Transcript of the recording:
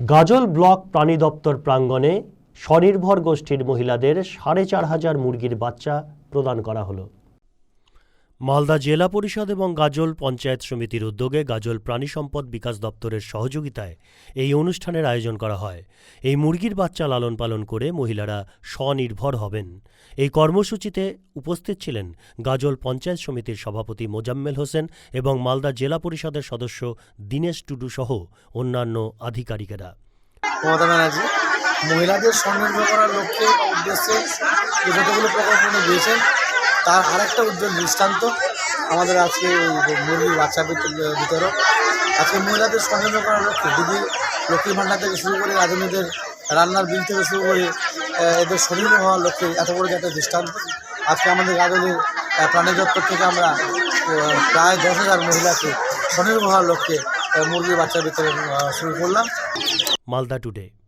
গাজল block প্রাণী দপ্তর প্রাঙ্গণে স্বনির্ভর গোষ্ঠীর মহিলাদের সাড়ে চার হাজার মুরগির বাচ্চা প্রদান করা হলো। মালদা জেলা পরিষদ এবং গাজল পঞ্চায়েত সমিতির উদ্যোগে গাজল প্রাণী সম্পদ বিকাশ দপ্তরের সহযোগিতায় এই অনুষ্ঠানের আয়োজন করা হয়। এই মুরগির বাচ্চা লালন পালন করে মহিলারা স্বনির্ভর হবেন। এই কর্মসূচিতে উপস্থিত ছিলেন গাজল পঞ্চায়েত সমিতির সভাপতি মোজাম্মেল হোসেন এবং মালদা জেলা পরিষদের সদস্য দীনেশ টুডু সহ অন্যান্য আধিকারিকেরা। মহিলাদের স্বনির্ভর করার লক্ষ্যে উদ্দেশ্যে যতগুলো প্রকল্প দিয়েছেন তার আরেকটা উজ্জ্বল দৃষ্টান্ত আমাদের আজকে মুরগির বাচ্চা বিত- বিতরণ আজকে মহিলাদের স্বনির্ভর করার লক্ষ্যে দিদি লক্ষ্মী ভাণ্ডার থেকে শুরু করে রাজনীতির রান্নার বিল থেকে শুরু করে এদের স্বনির্ভর হওয়ার লক্ষ্যে এত বড় একটা দৃষ্টান্ত। আজকে আমাদের আহ, প্রাণী দপ্তর থেকে আমরা প্রায় দশ হাজার মহিলাকে স্বনির্ভর হওয়ার লক্ষ্যে মুরগির বাচ্চা বিতরণ শুরু করলাম। মালদা টুডে।